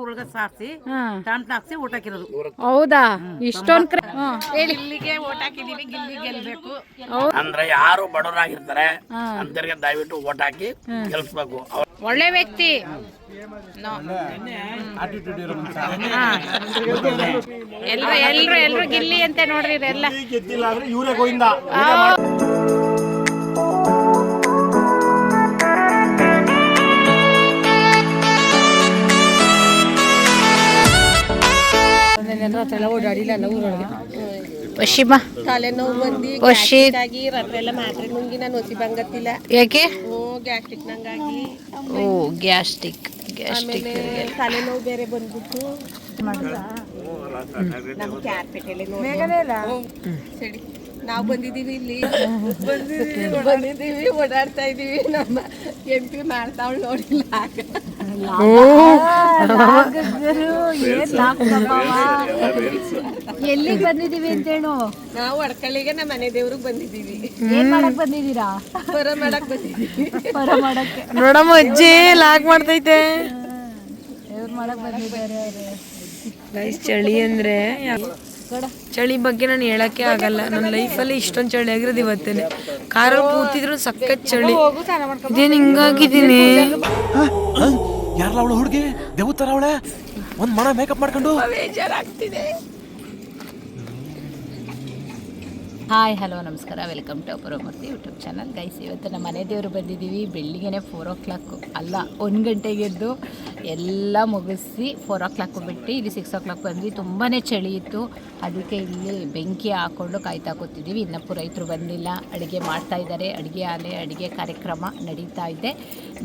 ಉರುಗ ಸಾರಿಸಿ ಹಾ. ಟಂಟ್ ಹಾಕ್ಸಿ ಊಟ ಹಾಕಿರೋದು. ಹೌದಾ? ಇಷ್ಟೊಂದ್ ಕ್ರ ಹ್ಮ್, ಹೇಳಿ ಗಿಲ್ಲಿಗೆ ಓಟ್ ಹಾಕಿದೀವಿ ಗಿಲ್ಲಿ ಗೆಲ್ಬೇಕು. ಅಂದ್ರೆ ಯಾರು ಬಡವರಾಗಿರ್ತಾರೆ ಅಂತರಿಗೆ ದಯವಿಟ್ಟು ಓಟ್ ಹಾಕಿ ಗೆಲ್ಸ್ಬೇಕು. ಅವ್ರ್ ಒಳ್ಳೆ ವ್ಯಕ್ತಿ. ಎಲ್ರು ಎಲ್ರು ಎಲ್ರು ಗಿಲ್ಲಿ ಅಂತ ನೋಡ್ರಿ ಎಲ್ಲ ಗೆದ್ದಿಲ್ಲ ಅಂದ್ರೆ ಇವರೇ ಗೋವಿಂದ. ವಶಿಮ ತಲೆನೋವು ಬಂದು ವಶಿ ಆಗಿ ರಾತ್ರಿ ಎಲ್ಲ ಮಾತ್ರೆ ನುಂಗಿ ನಾನು ಒಸಿ ಬಂಗತ್ತಿಲ್ಲ. ಯಾಕೆ? ಓ ಗ್ಯಾಸ್ಟ್ರಿಕ್ ನಂಗಾಗಿ. ಓ ಗ್ಯಾಸ್ಟಿಕ್ ಗ್ಯಾಸ್ಟಿಕ್ ಆಮೇಲೆ ತಲೆನೋವು ಬೇರೆ ಬಂದ್ಬಿಟ್ಟು. ನಮ್ಮ ಕ್ಯಾರ್ಪೇಟೆಲೆ ಸರಿ. ನಾವು ಬಂದಿದ್ದೀವಿ ಇಲ್ಲಿ. ಬಂದಿದ್ದೀವಿ ಓಡಾಡ್ತಾ ಇದ್ದೀವಿ ನಮ್ಮ ಎಂ ಪಿ ಮಾಡ್ತಾವಳು ನೋಡಿಲ್ಲ ಎಲ್ಲಿಗೆ ಬಂದಿದೀವಿ ಅಂತೇಳು ನಾವು ಅಡ್ಕಳಿಗೆ ನಮ್ಮ ಮನೆ ದೇವ್ರಿಗೆ ಬಂದಿದೀವಿ. ಏನ್ ಮಾಡಕ್ ಬಂದಿದ್ದೀರಾ ಹೊರ ಮಾಡಕ್ ಬಂದಿದೀವಿ. ಹೊರ ಮಾಡಕ್ಕೆ. ನೋಡಮ್ಮ ಅಜ್ಜಿ ಲಾಕ್ ಮಾಡ್ತೈತೆ. ದೇವ್ರ ಮಾಡಕ್ ಬಂದಿದ್ದಾರೆ ಗೈಸ್ ಚಳಿ ಅಂದ್ರೆ ಚಳಿ ಬಗ್ಗೆ ನಾನು ಹೇಳಕ್ಕೆ ಆಗಲ್ಲ. ನನ್ನ ಲೈಫಲ್ಲಿ ಇಷ್ಟೊಂದು ಚಳಿ ಆಗಿರೋದು ಇವತ್ತೇನೆ. ಕಾರಲ್ಲಿ ಕೂತಿದ್ರು ಸಖತ್ ಚಳಿ. ಇದೇನು ಹಿಂಗಾಗಿದ್ದೀನಿ? ಯಾರಲ್ಲ ಅವಳು ಹುಡುಗಿ? ದೇವತರ ಅವಳೆ? ಒಂದ್ ಮಣ ಮೇಕಪ್ ಮಾಡ್ಕೊಂಡು? ಹಾಯ್, ಹಲೋ, ನಮಸ್ಕಾರ. Welcome to Aparamurthy YouTube channel guys ಇವತ್ತು ನಮ್ಮ ಮನೆ ದೇವರು ಬಂದಿದ್ದೀವಿ. ಬೆಳಿಗ್ಗೆ ಫೋರ್ ಓ ಕ್ಲಾಕು ಅಲ್ಲ, ಒಂದು ಗಂಟೆಗೆ ಎದ್ದು ಎಲ್ಲ ಮುಗಿಸಿ ಫೋರ್ ಓ ಕ್ಲಾಕು ಬಿಟ್ಟು ಇಲ್ಲಿ ಸಿಕ್ಸ್ ಓ ಕ್ಲಾಕ್ ಬಂದ್ವಿ. ತುಂಬಾ ಚಳಿ ಇತ್ತು. ಅದಕ್ಕೆ ಇಲ್ಲಿ ಬೆಂಕಿ ಹಾಕ್ಕೊಂಡು ಕಾಯ್ತಾ ಕೂತಿದ್ದೀವಿ. ಇನ್ನು ಪುರೈತರು ಬಂದಿಲ್ಲ. ಅಡುಗೆ ಮಾಡ್ತಾ ಇದ್ದಾರೆ. ಅಡುಗೆ ಆಲೆ, ಅಡುಗೆ ಕಾರ್ಯಕ್ರಮ ನಡೀತಾ ಇದೆ.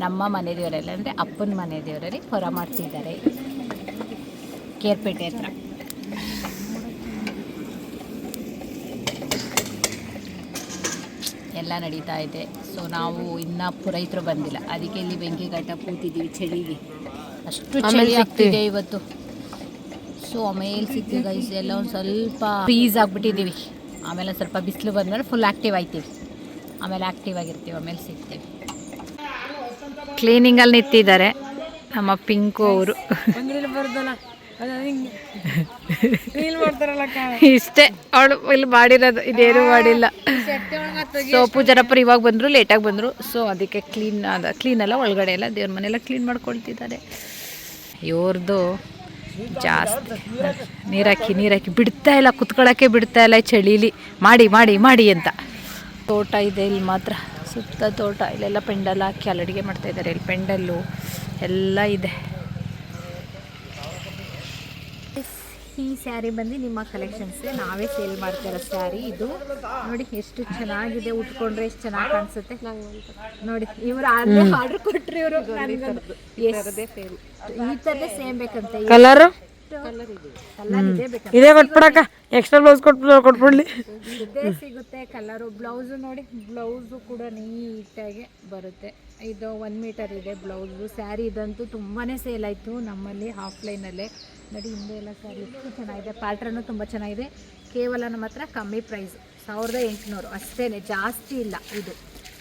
ನಮ್ಮ ಮನೆ ದೇವರೆಲ್ಲ ಅಂದರೆ ಅಪ್ಪನ ಮನೆ ದೇವರಲ್ಲಿ ಹೊರ ಮಾಡ್ತಿದ್ದಾರೆ. ಕೇರ್ಪೇಟೆ ಹತ್ರ. ಎಲ್ಲ ನಡೀತಾ ಇದೆ. ಸೊ ನಾವು ಇನ್ನೂ ಪುರೈತರು ಬಂದಿಲ್ಲ. ಅದಕ್ಕೆ ಇಲ್ಲಿ ಬೆಂಕಿ ಘಟ್ಟ ಕೂತಿದ್ದೀವಿ ಚಳಿಗೆ. ಅಷ್ಟು ಚಳಿ ಆಗ್ತಿದೆ ಇವತ್ತು. ಸೊ ಆಮೇಲೆ ಸಿಗ್ತೀವಿ ಗೈಸ್ ಎಲ್ಲ ಒಂದು ಸ್ವಲ್ಪ ಫ್ರೀಸ್ ಆಗಿಬಿಟ್ಟಿದ್ದೀವಿ ಆಮೇಲೆ ಸ್ವಲ್ಪ ಬಿಸಿಲು ಬಂದಮೇಲೆ ಫುಲ್ ಆ್ಯಕ್ಟಿವ್ ಆಯ್ತೀವಿ. ಆಮೇಲೆ ಆ್ಯಕ್ಟಿವ್ ಆಗಿರ್ತೀವಿ ಆಮೇಲೆ ಸಿಗ್ತೀವಿ ಕ್ಲೀನಿಂಗಲ್ಲಿ ನಿಂತಿದ್ದಾರೆ. ನಮ್ಮ ಪಿಂಕು ಅವರು. ಇಷ್ಟೇ. ಅವಳು ಇಲ್ಲಿ ಮಾಡಿರೋದು ಇದೇನು ಮಾಡಿಲ್ಲ. ಸೊ ಪೂಜಾರಪ್ಪರು ಇವಾಗ ಬಂದರು ಲೇಟಾಗಿ ಬಂದರು. ಸೊ ಅದಕ್ಕೆ ಕ್ಲೀನ್ ಅದ ಕ್ಲೀನ್ ಎಲ್ಲ ಒಳಗಡೆ ಎಲ್ಲ ದೇವ್ರ ಮನೆಯೆಲ್ಲ ಕ್ಲೀನ್ ಮಾಡ್ಕೊಳ್ತಿದ್ದಾರೆ. ಇವ್ರದ್ದು ಜಾಸ್ತಿ. ನೀರಾಕಿ ನೀರಾಕಿ. ಬಿಡ್ತಾ ಇಲ್ಲ ಕುತ್ಕೊಳ್ಳೋಕ್ಕೆ ಬಿಡ್ತಾ ಇಲ್ಲ ಚಳೀಲಿ. ಮಾಡಿ ಮಾಡಿ ಮಾಡಿ ಅಂತ. ತೋಟ ಇದೆ ಇಲ್ಲಿ ಮಾತ್ರ. ಸುತ್ತ ತೋಟ ಇಲ್ಲೆಲ್ಲ ಪೆಂಡಲ್ ಹಾಕಿ ಅಲ್ಲಿ ಅಡುಗೆ ಮಾಡ್ತಾ ಇದ್ದಾರೆ. ಇಲ್ಲಿ ಪೆಂಡಲ್ಲು ಎಲ್ಲ ಇದೆ. ಈ ಸ್ಯಾರಿ ಬಂದು ನಿಮ್ಮ ಕಲೆಕ್ಷನ್ಸ್ ನಾವೇ ಸೇಲ್ ಮಾಡ್ತಿರೋ ಸ್ಯಾರಿ ಇದು. ನೋಡಿ ಎಷ್ಟು ಚೆನ್ನಾಗಿದೆ ಉಟ್ಕೊಂಡ್ರೆ ಎಷ್ಟು ಚೆನ್ನಾಗಿ ಕಾಣಿಸುತ್ತೆ. ನೋಡಿ ಇವ್ರು ಆರ್ಡರ್ ಕೊಟ್ರಿ ಇವರು. ಈ ಥರದೇ ಸೇಮ್ ಬೇಕಂತೆ. ಕಲರ್ ಇದೆ ಕೊಟ್ಬಿಡಕ್ಕ. Extra blouse ಕೊಟ್ಬಿಡ ಕೊಟ್ಬಿಡ್ಲಿ. ಇದೇ ಸಿಗುತ್ತೆ ಕಲರು ಬ್ಲೌಸು ನೋಡಿ ಬ್ಲೌಸು ಕೂಡ ನೀಟಾಗಿ ಬರುತ್ತೆ. ಇದು ಒನ್ ಮೀಟರ್ ಇದೆ ಬ್ಲೌಸು ಸ್ಯಾರಿ ಇದಂತೂ ತುಂಬಾ ಸೇಲ್ ಆಯಿತು ನಮ್ಮಲ್ಲಿ ಆಫ್ಲೈನಲ್ಲೇ ನೋಡಿ, ಹಿಂದೆ ಎಲ್ಲ ಸ್ಯಾರಿ ಎಷ್ಟು ಚೆನ್ನಾಗಿದೆ. ಪ್ಯಾಟ್ರನ್ನು ತುಂಬ ಚೆನ್ನಾಗಿದೆ. ಕೇವಲ ನಮ್ಮ ಹತ್ರ ಕಮ್ಮಿ ಪ್ರೈಸ್. ಸಾವಿರದ ಎಂಟುನೂರು. ಅಷ್ಟೇ ಜಾಸ್ತಿ ಇಲ್ಲ ಇದು.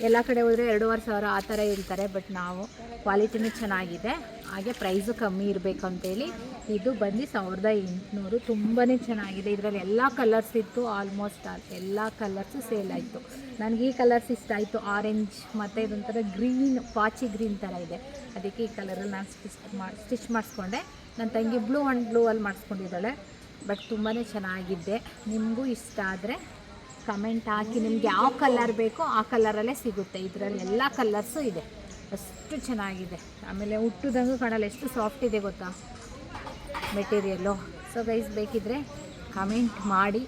ಎಲ್ಲ ಕಡೆ ಹೋದರೆ ಎರಡೂವರೆ ಸಾವಿರ ಆ ಥರ ಇರ್ತಾರೆ ಬಟ್ ನಾವು ಕ್ವಾಲಿಟಿನೂ ಚೆನ್ನಾಗಿದೆ. ಹಾಗೆ ಪ್ರೈಸು ಕಮ್ಮಿ ಇರಬೇಕು ಅಂತೇಳಿ ಇದು ಬಂದು ಸಾವಿರದ ಎಂಟುನೂರು. ತುಂಬಾ ಚೆನ್ನಾಗಿದೆ. ಇದರಲ್ಲಿ ಎಲ್ಲ ಕಲರ್ಸ್ ಇತ್ತು, ಆಲ್ಮೋಸ್ಟ್ ಆಲ್ ಎಲ್ಲ ಕಲರ್ಸು ಸೇಲ್ ಆಯಿತು. ನನಗೆ ಈ ಕಲರ್ಸ್ ಇಷ್ಟ ಆಯಿತು. ಆರೆಂಜ್ ಮತ್ತು ಇದೊಂಥರ ಗ್ರೀನ್, ಪಾಚಿ ಗ್ರೀನ್ ಥರ ಇದೆ. ಅದಕ್ಕೆ ಈ ಕಲರಲ್ಲಿ ನಾನು ಸ್ಟಿಚ್ ಮಾಡಿ ಸ್ಟಿಚ್ ಮಾಡಿಸ್ಕೊಂಡೆ. ನನ್ನ ತಂಗಿ ಬ್ಲೂ ಆ್ಯಂಡ್ ಬ್ಲೂ ಅಲ್ಲಿ ಮಾಡಿಸ್ಕೊಂಡಿದ್ದಾಳೆ. ಬಟ್ ತುಂಬಾ ಚೆನ್ನಾಗಿದೆ ನಿಮಗೂ ಇಷ್ಟ ಆದರೆ ಕಮೆಂಟ್ ಹಾಕಿ. ನಿಮ್ಗೆ ಯಾವ ಕಲರ್ ಬೇಕೋ ಆ ಕಲರಲ್ಲೇ ಸಿಗುತ್ತೆ. ಇದರಲ್ಲಿ ಎಲ್ಲ ಕಲರ್ಸು ಇದೆ. ಅಷ್ಟು ಚೆನ್ನಾಗಿದೆ. ಆಮೇಲೆ ಹುಟ್ಟುದಂಗೂ ಕಾಣಲ್ಲ, ಎಷ್ಟು ಸಾಫ್ಟ್ ಇದೆ ಗೊತ್ತಾ? ಮೆಟೀರಿಯಲ್ಲು ಸೊ ಗೈಸ್ ಬೇಕಿದ್ರೆ ಕಮೆಂಟ್ ಮಾಡಿ.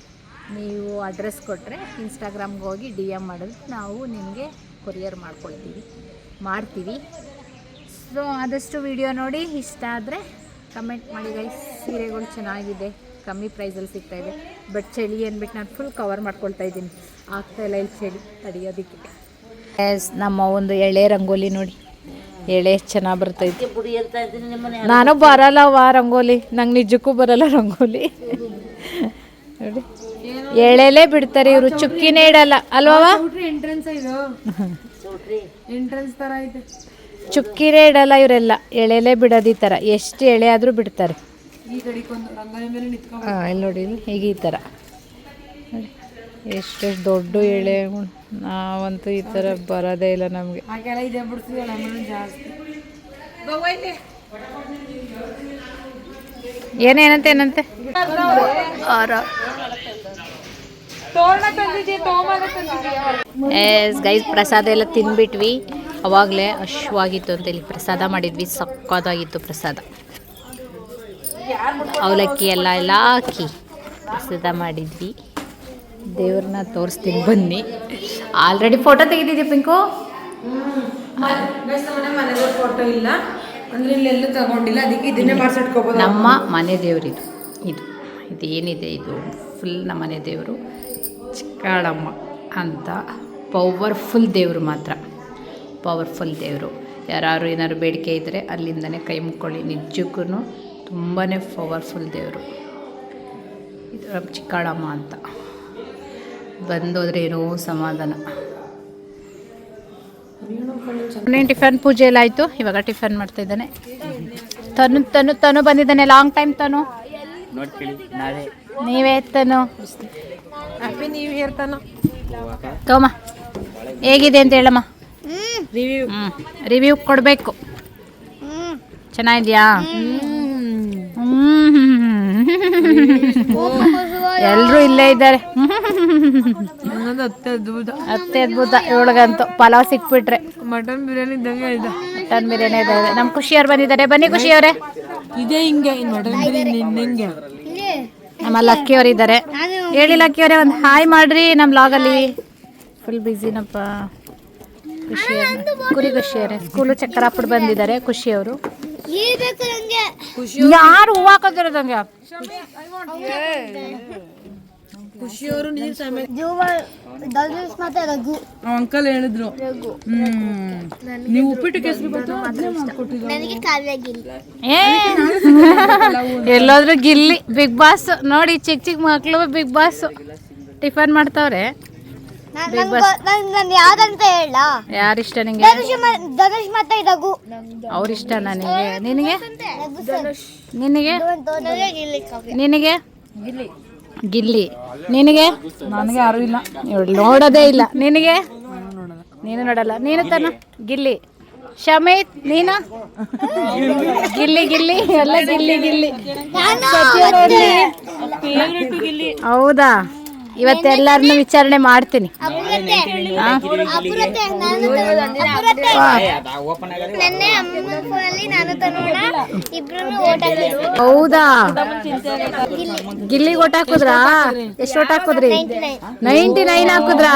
ನೀವು ಅಡ್ರೆಸ್ ಕೊಟ್ಟರೆ ಇನ್ಸ್ಟಾಗ್ರಾಮ್ಗೆ ಹೋಗಿ ಡಿ ಎಂ ಮಾಡಿದ್ರೆ ನಾವು ನಿಮಗೆ ಕೊರಿಯರ್ ಮಾಡ್ಕೊಳ್ತೀವಿ. ಮಾಡ್ತೀವಿ. ಸೊ ಆದಷ್ಟು ವಿಡಿಯೋ ನೋಡಿ. ಇಷ್ಟ ಆದರೆ ಕಮೆಂಟ್ ಮಾಡಿ ಗೈಸ್ ಸೀರೆಗಳು ಚೆನ್ನಾಗಿದೆ. ಕಮ್ಮಿ ಪ್ರೈಸಲ್ಲಿ ಸಿಗ್ತಾ ಇದೆ. ಬಟ್ ಚಳಿ ಅಂದ್ಬಿಟ್ಟು ನಾನು ಫುಲ್ ಕವರ್ ಮಾಡ್ಕೊಳ್ತಾ ಇದ್ದೀನಿ. ಆಗ್ತಾ ಇಲ್ಲ ಇಲ್ಲಿ ಚಳಿ ತಡೆಯೋದಕ್ಕೆ. ಎಸ್ ನಮ್ಮ ಒಂದು ಎಳೆ ರಂಗೋಲಿ ನೋಡಿ. ಎಳೆ ಚೆನ್ನಾಗಿ ಬರ್ತೈತಿ. ನಾನು ಬರಲ್ಲವ ರಂಗೋಲಿ. ನಂಗೆ ನಿಜಕ್ಕೂ ಬರಲ್ಲ ರಂಗೋಲಿ. ನೋಡಿ. ಎಳೆಲೇ ಬಿಡ್ತಾರೆ ಇವರು. ಚುಕ್ಕಿನೇ ಇಡಲ್ಲ. ಅಲ್ವಾ ಎಂಟ್ರೆನ್ಸ್ ಇದು. ಎಂಟ್ರೆನ್ಸ್ ತರ ಐತೆ. ಚುಕ್ಕಿರೇ ಇಡಲ್ಲ ಇವರೆಲ್ಲ. ಎಳೆಲೆ ಬಿಡೋದು ಈ ಥರ. ಎಷ್ಟು ಎಳೆ ಆದರೂ ಬಿಡ್ತಾರೆ. ಹಾಂ ಇಲ್ಲಿ ನೋಡಿ ಇಲ್ಲಿ ಹೀಗೆ ಈ ಥರ. ನೋಡಿ ಎಷ್ಟೆಷ್ಟು ದೊಡ್ಡ ಎಳೆ. ನಾವಂತೂ ಈ ಥರ ಬರೋದೇ ಇಲ್ಲ ನಮಗೆ. ಹಾಗೆಲ್ಲ ಇದೆ ಬಿಡ್ತಿದ್ದಲ್ಲ ಆಮೇಲೆ ಜಾಸ್ತಿ. ಏನೇನಂತೆ ಏನಂತೆ ಎಸ್ ಗೈಸ್ ಪ್ರಸಾದ ಎಲ್ಲ ತಿನ್ಬಿಟ್ವಿ. ಅವಾಗಲೇ ಅಶ್ವಾಗಿತ್ತು ಅಂತ ಇಲ್ಲಿ ಪ್ರಸಾದ ಮಾಡಿದ್ವಿ ಸಕ್ಕದಾಗಿತ್ತು ಪ್ರಸಾದ. ಅವಲಕ್ಕಿ ಎಲ್ಲ ಎಲ್ಲ ಹಾಕಿ ಪ್ರಸಾದ ಮಾಡಿದ್ವಿ. ದೇವ್ರನ್ನ ತೋರಿಸ್ತೀನಿ ಬನ್ನಿ. ಆಲ್ರೆಡಿ ಫೋಟೋ ತೆಗೆದಿದ್ದೀವಿ ಪಿಂಕು? ಫೋಟೋ ಇಲ್ಲ. ಅಂದ್ರೆ ಇಲ್ಲೆಲ್ಲೂ ತಗೊಂಡಿಲ್ಲ. ಅದಕ್ಕೆ ಇದನ್ನೇ ನಮ್ಮ ಮನೆ ದೇವರಿದು. ಇದು ಇದು ಏನಿದೆ ಇದು? ಫುಲ್ ನಮ್ಮ ಮನೆ ದೇವರು ಚಿಕ್ಕಾಳಮ್ಮ ಅಂತ ಪವರ್ಫುಲ್ ದೇವರು ಮಾತ್ರ. ಪವರ್ಫುಲ್ ದೇವರು. ಯಾರು ಏನಾದ್ರು ಬೇಡಿಕೆ ಇದ್ದರೆ ಅಲ್ಲಿಂದನೇ ಕೈ ಮುಕ್ಕೊಳ್ಳಿ. ನಿಜಕ್ಕೂ ತುಂಬಾ ಪವರ್ಫುಲ್ ದೇವರು. ಇದು ಚಿಕ್ಕಾಳಮ್ಮ ಅಂತ. ಬಂದೋದ್ರೆ ಏನೋ ಸಮಾಧಾನ. ಮೊನ್ನೆ ಟಿಫನ್ ಪೂಜೆ ಎಲ್ಲ ಆಯಿತು. ಇವಾಗ ಟಿಫನ್ ಮಾಡ್ತಾ ಇದ್ದಾನೆ. ತನು ತನು ತನು ಬಂದಿದ್ದಾನೆ. Long time Tanu. ನೀವೇ Tanu. Happy new year Tanu. ತೋಮ ಹೇಗಿದೆ ಅಂತ ಹೇಳಮ್ಮ. ರಿವ್ಯೂ ರಿವ್ಯೂ ಕೊಡಬೇಕು. ಚೆನ್ನಾಗಿದ್ಯಾ? ಎಲ್ಲರೂ ಇಲ್ಲೇ ಇದ್ದಾರೆ. ಅತ್ತೆ ಅದ್ಭುತ ಇವಳಿಗಂತೂ ಪಲಾವ್ ಸಿಕ್ಬಿಟ್ರೆ. ಮಟನ್ ಬಿರಿಯಾನಿ ಇದ್ದಂಗೆ ಇದೆ. ಮಟನ್ ಬಿರಿಯಾನಿ ಇದೆ. ನಮ್ಮ ಖುಷಿಯವ್ರು ಬಂದಿದ್ದಾರೆ. ಬನ್ನಿ ಖುಷಿಯವರೇ. ಇದೇ ಹಿಂಗೆ ಮಟನ್ ಬಿರಿಯಾನಿ ಹಿಂಗೆ. ನಮ್ಮ ಲಕ್ಕಿಯವರು ಇದ್ದಾರೆ ಹೇಳಿ ಲಕ್ಕಿಯವರೇ ಒಂದು ಹಾಯ್ ಮಾಡ್ರಿ ನಮ್ಮ ಲಾಗಲ್ಲಿ ಫುಲ್ ಬ್ಯುಸಿನಪ್ಪ ಖುಷಿಯವ್ರೆ ಕುರಿ ಸ್ಕೂಲ್ ಸ್ಕೂಲು ಚಕ್ಕರಾಪುರ ಬಂದಿದ್ದಾರೆ ಖುಷಿಯವರು ಯಾರು ಹೂವು ಹಾಕೋದಿರೋದಂಗೆ ಖುಷಿಯವರು ನೀರು ಸಮೇತ. ಅಂಕಲ್ ಹೇಳಿದ್ರು. ನೀವು ಉಪ್ಪಿಟ್ಟು ಕೇಸರಿ ಎಲ್ಲೋದ್ರು ಗಿಲ್ಲಿ ಬಿಗ್ ಬಾಸ್. ನೋಡಿ ಚಿಕ್ಕ ಚಿಕ್ಕ ಮಕ್ಕಳು ಬಿಗ್ ಬಾಸ್. ಟಿಫನ್ ಮಾಡ್ತಾವ್ರೆ. ಬಿಗ್ ಬಾಸ್ ನಾನು ಯಾವ್ದಂತ ಹೇಳ. ಯಾರಿಷ್ಟ ನಿಂಗೆ? ಧನುಷ್ ಮತ್ತೆ ರಘು. ಅವ್ರಿಷ್ಟ ನನಗೆ? ನಿನಗೆ? ನಿನಗೆ ಗಿಲ್ಲಿ ನಿನಗೆ? ಗಿಲ್ಲಿ. ನಿನಗೆ? ನನಗೆ ಯಾರು ಇಲ್ಲ. ಇವಳು ನೋಡೋದೇ ಇಲ್ಲ. ನಿನಗೆ? ನೀನು ನೋಡಲ್ಲ. ನೀನು ತಾನ ಗಿಲ್ಲಿ. ಶಮೀತ್ ನೀನು? ಗಿಲ್ಲಿ ಗಿಲ್ಲಿ. ಎಲ್ಲ ಗಿಲ್ಲಿ ಗಿಲ್ಲಿ. ಹೌದಾ? ಇವತ್ತೆಲ್ಲರನ್ನು ವಿಚಾರಣೆ ಮಾಡ್ತೀನಿ. ಹೌದಾ? ಗಿಲ್ಲಿ. ಓಟ್ ಹಾಕುದ್ರ? ಎಷ್ಟು ಓಟ್ ಹಾಕುದ್ರಿ? ನೈಂಟಿ ನೈನ್ ಹಾಕುದ್ರ?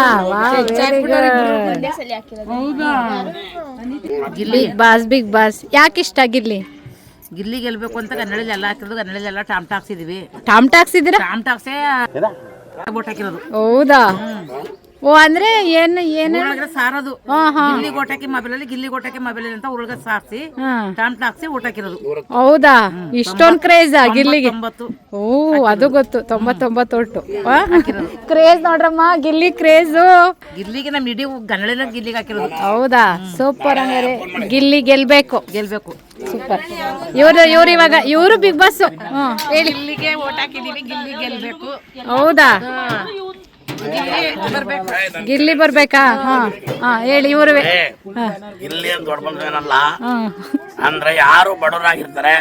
ಗಿಲ್ಲಿ. ಬಾಸ್ ಬಿಗ್ ಬಾಸ್ ಯಾಕೆ ಇಷ್ಟ ಗಿಲ್ಲಿ? ಗಿಲ್ಲಿ ಗೆಲ್ಬೇಕು ಅಂತ ಕನ್ನಡದಲ್ಲಿ ಎಲ್ಲ ಹಾಕಿರೋದು ಕನ್ನಡದಲ್ಲಿ ಎಲ್ಲ ಟಾಮ್ ಟಾಕ್ಸಿದೀವಿ ಟಾಮ್ ಟಾಕ್ಸಿದ್ದೀರಾ ಟಾಮ್ ಟಾಕ್ಸೇ ಬೋಟ್ ಹಾಕಿರೋದು ಹೌದಾ? ಓ ಅಂದ್ರೆ ಏನು ಏನು ಉರುಳಗಡೆ ಸಾರದು. ಗಿಲ್ಲಿ ಗೋಟಕ್ಕೆ ಮೊಬೈಲಲ್ಲಿ ಗಿಲ್ಲಿ ಗೋಟಕ್ಕೆ ಮೊಬೈಲ್ ಅಂತ ಊರೊಳಗೆ ಸಾರ್ಸಿ ಟಾಂಟ್ ಹಾಕ್ಸಿ ಟಾಕ್ಸಿ ಊಟ ಹಾಕಿರೋದು ಹೌದಾ ಇಷ್ಟೊಂದು ಕ್ರೇಜ್ ಗಿಲ್ಲಿಗೆ? ತೊಂಬತ್ತು ಓ ಅದು ಗೊತ್ತು. ತೊಂಬತ್ತೊಂಬತ್ತು ಒಟ್ಟು. ಕ್ರೇಜ್ ನೋಡ್ರಮ್ಮ ಗಿಲ್ಲಿ ಕ್ರೇಜ್ ಗಿಲ್ಲಿಗೆ ನಮ್ಮ ಇಡೀ ಗನ್ನಡಿನ ಗಿಲ್ಲಿಗೆ ಹಾಕಿರೋದು. ಹೌದಾ? ಸೂಪರ್ ಹಂಗಾರೆ. ಗಿಲ್ಲಿ ಗೆಲ್ಬೇಕು. ಗೆಲ್ಬೇಕು. ಸೂಪರ್ ಇವರು ಇವ್ರು ಇವಾಗ ಇವರು ಬಿಗ್ ಬಾಸ್ ಹ್ಮ್ ಹೇಳಿ. ಗಿಲ್ಲಿಗೆ ಓಟ್ ಹಾಕಿದೀವಿ ಗಿಲ್ಲಿ ಗೆಲ್ಬೇಕು. ಹೌದಾ? ಗಿಲ್ಲಿ ಬರ್ಬೇಕು. ಗಿಲ್ಲಿ ಬರ್ಬೇಕಾ? ಹಾ ಹಾ ಹೇಳಿ ಇವರು ಇಲ್ಲಿ ಅಂತ ದೊಡ್ಡ ಅಂದ್ರೆ ಯಾರು ಬಡವರಾಗಿರ್ತಾರೆ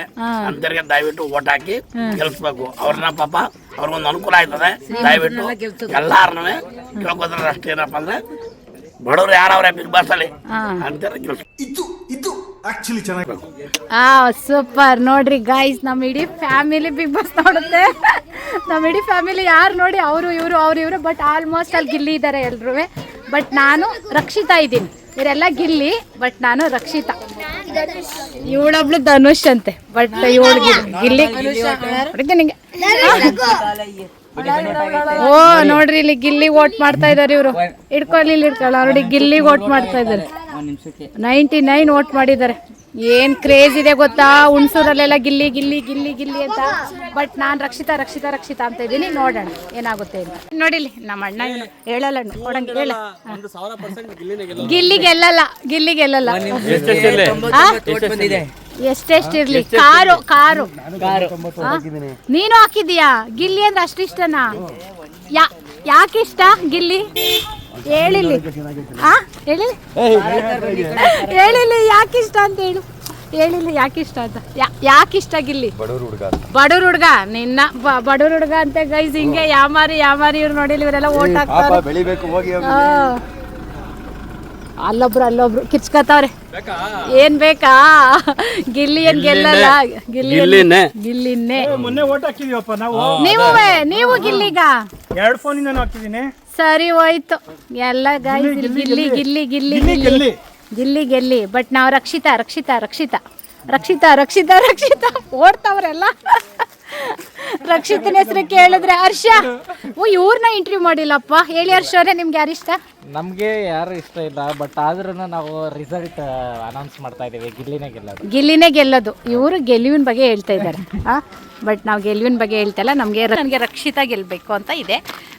ಅಂತರಿಗೆ ದಯವಿಟ್ಟು ಓಟ್ ಹಾಕಿ ಗೆಲ್ಸ್ಬೇಕು. ಅವ್ರನ್ನ ಪಾಪ ಅವ್ರಿಗೊಂದು ಅನುಕೂಲ ಆಯ್ತದೆ. ದಯವಿಟ್ಟು ಎಲ್ಲಾರನ್ನೂ ಕೇಳ್ಕೋತಾರೆ ಅಷ್ಟೇನಪ್ಪ ಅಂದ್ರೆ ಬಡವ್ರು ಯಾರವ್ರೆ ಬಿಗ್ ಬಾಸ್ ಅಲ್ಲಿ ಅಂತಾರೆ ಗೆಲ್ಸ್ ಆ ಸೂಪರ್ ನೋಡ್ರಿ ಗೈಸ್ ನಮ್ಮ ಇಡೀ ಫ್ಯಾಮಿಲಿ ಬಿಗ್ ಬಾಸ್ ನೋಡುತ್ತೆ. ನಮ್ಮ ಇಡೀ ಫ್ಯಾಮಿಲಿ ಯಾರು ನೋಡಿ ಅವರು ಇವರು ಅವ್ರು ಇವರು ಬಟ್ ಆಲ್ಮೋಸ್ಟ್ ಅಲ್ಲಿ ಗಿಲ್ಲಿ ಇದ್ದಾರೆ ಎಲ್ರೂ. ಬಟ್ ನಾನು ರಕ್ಷಿತಾ ಇದ್ದೀನಿ. ಇವರೆಲ್ಲ ಗಿಲ್ಲಿ ಬಟ್ ನಾನು ರಕ್ಷಿತಾ. ಇವಳೊಬ್ಳು ಧನುಷ್ ಅಂತೆ ಬಟ್ ಇವಳು ಗಿಲ್ಲಿ. ನಿಂಗೆ? ಓ ನೋಡ್ರಿ ಇಲ್ಲಿ ಗಿಲ್ಲಿ ಓಟ್ ಮಾಡ್ತಾ ಇದಾರೆ ಇವರು ಇಡ್ಕೊಳ್ಳಿ ಇಲ್ಲಿ ಇಡ್ಕೊಳ್ಳ ನೋಡಿ ಗಿಲ್ಲಿ ಓಟ್ ಮಾಡ್ತಾ ಇದ್ದಾರೆ ನೈಂಟಿ ನೈನ್ ಓಟ್ ಮಾಡಿದ್ದಾರೆ ಏನ್ ಕ್ರೇಜ್ ಇದೆ ಗೊತ್ತಾ ಹುಣಸೂರಲ್ಲೆಲ್ಲ ಗಿಲ್ಲಿ ಗಿಲ್ಲಿ ಗಿಲ್ಲಿ ಗಿಲ್ಲಿ ಅಂತ ಬಟ್ ನಾನ್ ರಕ್ಷಿತಾ ರಕ್ಷಿತಾ ರಕ್ಷಿತಾ ಅಂತ ಇದ್ದೀನಿ ನೋಡೋಣ ಏನಾಗುತ್ತೆ ನೋಡಿ ನೋಡಿಲಿ ನಮ್ಮ ಅಣ್ಣ ಇವನು ಹೇಳಲ್ಲ ಕೊಡಂಗೆ ಹೇಳ ಗಿಲ್ಲಿ ಗೆಲ್ಲಲ್ಲ ಗಿಲ್ಲಿ ಗೆಲ್ಲಲ್ಲ ಆ? ಎಷ್ಟೆಷ್ಟಿರ್ಲಿ ಕಾರು ಕಾರು. ಆ? ನೀನು ಹಾಕಿದೀಯಾ ಗಿಲ್ಲಿ ಅಂದ್ರೆ ಅಷ್ಟಿಷ್ಟನಾ? ಯಾ ಯಾಕೆ ಇಷ್ಟ ಗಿಲ್ಲಿ? ಹೇಳಿಲಿ ಆ ಹೇಳಿ. ಹೇಳಿಲಿ ಯಾಕೆ ಇಷ್ಟ ಅಂತ ಹೇಳು. ಹೇಳಿಲ್ಲ ಯಾಕೆ ಇಷ್ಟ ಅಂತ. ಯಾ- ಯಾಕೆ ಇಷ್ಟ ಗಿಲ್ಲಿ? ಬಡವ್ರ ಹುಡ್ಗ. ನಿನ್ನ ಬಡವ್ರ ಹುಡ್ಗ ಅಂತ ಗೈಸ್ ಹಿಂಗೆ ಯಾಮಾರಿ ಯಾಮಾರಿ ಇವ್ರು ನೋಡಿಲ್ಲ ಇವರೆಲ್ಲ ಓಟ್ ಹಾಕ್ತಾರೆ. ಬೆಳಿಬೇಕು ಹೋಗಿ ಆ. ಅಲ್ಲೊಬ್ರು ಅಲ್ಲೊಬ್ರು. ಕಿಚ್ಕತ್ತವ್ರೆ ಏನ್ ಬೇಕಾ? ಗಿಲ್ಲಿ ಏನ್ ಗೆಲ್ಲಲ್ಲ. ಗಿಲ್ಲಿ ಗಿಲ್ಲಿನೇ. ಮೊನ್ನೆ ಓಟ್ ಹಾಕಿದೀವಪ್ಪ ನಾವು. ನೀವು ನೀವು ಗಿಲ್ಲಿಗ? ಎರಡು ಫೋನಿಂದ ಹಾಕಿದೀನಿ ಸರಿ ಹೋಯ್ತು. ಎಲ್ಲ ಗಾಯ್ಸ್ ಗಿಲ್ಲಿ ಗಿಲ್ಲಿ. ಗಿಲ್ಲಿ ಗಿಲ್ಲಿ ಗಿಲ್ಲಿ ಗೆಲ್ಲಿ ಬಟ್ ನಾವು ರಕ್ಷಿತಾ ರಕ್ಷಿತಾ ರಕ್ಷಿತಾ. ರಕ್ಷಿತಾ ರಕ್ಷಿತಾ ರಕ್ಷಿತಾ. ಓಡ್ತಾವ್ರೆಲ್ಲ. ರಕ್ಷಿತನ ಹೆಸರು ಕೇಳಿದ್ರೆ ಹರ್ಷ. ಓ ಇವ್ರನ್ನ ಇಂಟರ್ವ್ಯೂ ಮಾಡಿಲ್ಲಪ್ಪ. ಹೇಳಿ ಹರ್ಷ ಅವರೇ ನಿಮ್ಗೆ ಯಾರು ಇಷ್ಟ? ನಮಗೆ ಯಾರು ಇಷ್ಟ ಇಲ್ಲ ಬಟ್ ಆದ್ರೂ ನಾವು ರಿಸಲ್ಟ್ ಅನೌನ್ಸ್ ಮಾಡ್ತಾ ಇದ್ದೀವಿ ಗಿಲ್ಲಿನೇ ಗೆಲ್ಲೋದು. ಗಿಲ್ಲಿನೇ ಗೆಲ್ಲೋದು. ಇವರು ಗೆಲುವಿನ ಬಗ್ಗೆ ಹೇಳ್ತಾ ಇದ್ದಾರೆ ಆ? ಬಟ್ ನಾವು ಗೆಲುವಿನ ಬಗ್ಗೆ ಹೇಳ್ತಲ್ಲ ನಮಗೆ ನನಗೆ ರಕ್ಷಿತಾ ಗೆಲ್ಲಬೇಕು ಅಂತ ಇದೆ.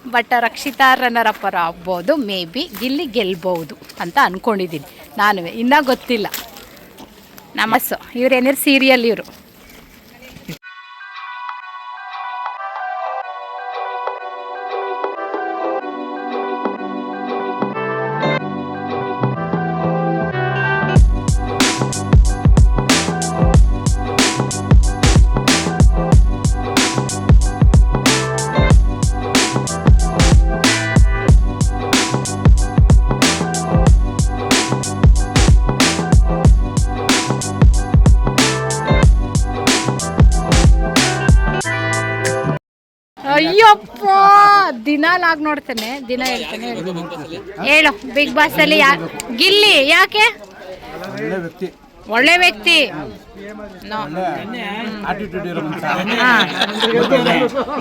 ಬಟ್ ರಕ್ಷಿತಾ ರನ್ನರ್ ಅಪ್ಪರ ಆಗ್ಬೋದು ಮೇ ಬಿ ಗಿಲ್ಲಿ ಗೆಲ್ಬಹುದು ಅಂತ ಅನ್ಕೊಂಡಿದ್ದೀನಿ. ನಾನು ಇನ್ನೂ ಗೊತ್ತಿಲ್ಲ. ನಮಸ್ಸು. ಇವ್ರು ಏನಿರು ಸೀರಿಯಲ್ ಇವರು. ದಿನಾಲಾಗ್ ನೋಡ್ತೇನೆ? ದಿನ ಹೇಳ್ತೇನೆ ಹೇಳು ಬಿಗ್ ಬಾಸ್ ಅಲ್ಲಿ ಗಿಲ್ಲಿ ಯಾಕೆ? ಒಳ್ಳೆ ವ್ಯಕ್ತಿ.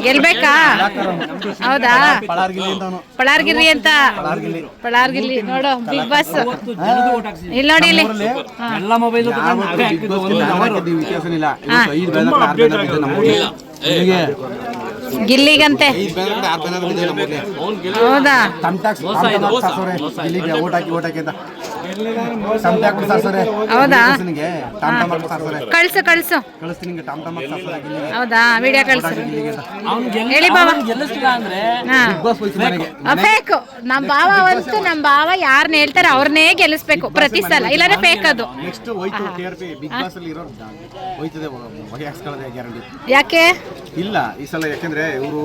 ಗೆಲ್ಬೇಕಾ? ಹೌದಾ? ಪಳಾರ್ಗಿರಿ ಅಂತ ಪಳಾರ್ಗಿರಿ ನೋಡು ಬಿಗ್ ಬಾಸ್ ಇಲ್ಲಿ ನೋಡಿ ಇಲ್ಲಿ. ಗಿಲ್ಲಿಗಂತೆ. ಹೌದಾ? ಓಟ್ ಹಾಕಿ ಓಟ್ ಹಾಕಿ ಅಂತ. ಸಾರ್ಸೋರೆ ಹೌದಾ? ನಿನಗೆ. ಟಾಮ್ ಟಾಮ್ ಹಾಕಿ ಸಾರ್ಸೋರೆ ಕಳ್ಸು ಕಳ್ಸು. ಕಳಿಸ್ತೀನಿ ನಿಂಗೆ ಟಾಮ್ ಟಾಮ್ ಹಾಕಿ ಸಾರ್ಸೋರೆ ಇಲ್ಲಿಗೆ. ಹೌದಾ? ವಿಡಿಯೋ ಕಳ್ಸು. ಇಲ್ಲಿಗೆ ಹೇಳಿ ಬಾವ. ಗೆಲ್ಲಿಸ್ಲಿಲ್ಲ ಅಂದ್ರೆ ಹಾ. ಬಾಸ್ ಹೋಯ್ತು ಮನೆಗೆ. ಫೇಕ್ ನಮ್ಮ ಭಾವ ಅಂತೂ ನಮ್ಮ ಬಾವ ಯಾರನ್ನ ಹೇಳ್ತಾರೆ ಅವ್ರನ್ನೇ ಗೆಲ್ಲಿಸ್ಬೇಕು. ಪ್ರತಿ ಸಲ ಇಲ್ಲಾಂದ್ರೆ ಫೇಕ್ ಅದು ನೆಕ್ಸ್ಟ್ ಹೋಯ್ತು ಟಿ ಬಿಗ್ ಬಾಸ್ ಅಲ್ಲಿ ಇರೋ ಹೋಯ್ತದೆ ಹೊಗೆ ಹಾಕ್ಸ್ಕೊಳ್ಳೋದೇ ಗ್ಯಾರಂಟಿ ಯಾಕೆ? ಇಲ್ಲ ಈ ಸಲ ಯಾಕಂದ್ರೆ ಇವರು